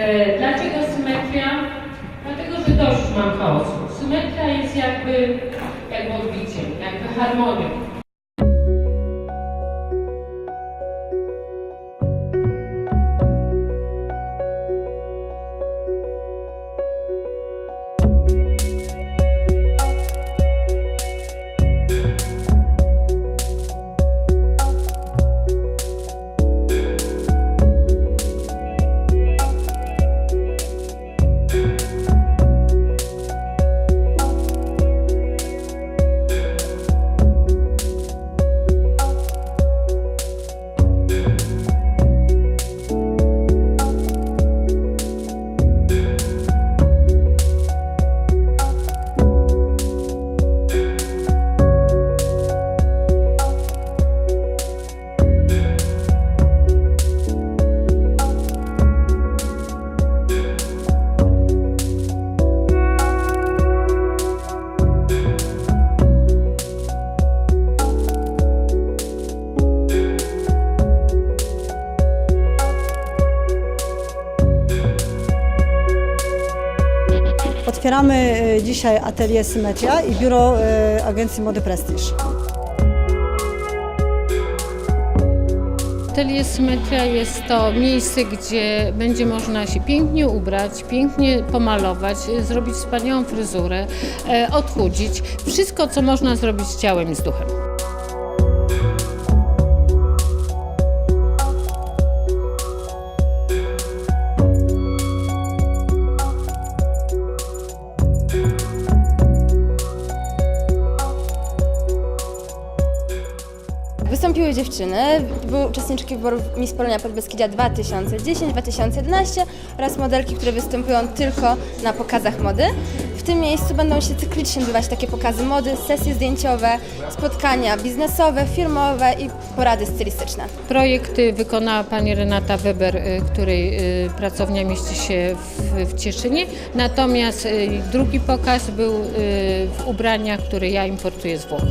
E, Dlaczego symetria? Dlatego, że dość mam chaosu. Symetria jest jakby, jakby odbiciem, jakby harmonią. Otwieramy e, dzisiaj atelier Symetria i biuro e, agencji Mody Prestige. Atelier Symetria jest to miejsce, gdzie będzie można się pięknie ubrać, pięknie pomalować, e, zrobić wspaniałą fryzurę, odchudzić. Wszystko, co można zrobić z ciałem i z duchem. Wystąpiły dziewczyny, były uczestniczki wyborów Miss Polonia Podbeskidzia 2010-2011 oraz modelki, które występują tylko na pokazach mody. W tym miejscu będą się cyklicznie odbywać takie pokazy mody, sesje zdjęciowe, spotkania biznesowe, firmowe i porady stylistyczne. Projekty wykonała pani Renata Weber, y, której y, pracownia mieści się w, Cieszynie. Natomiast y, drugi pokaz był w ubraniach, które ja importuję z Włoch.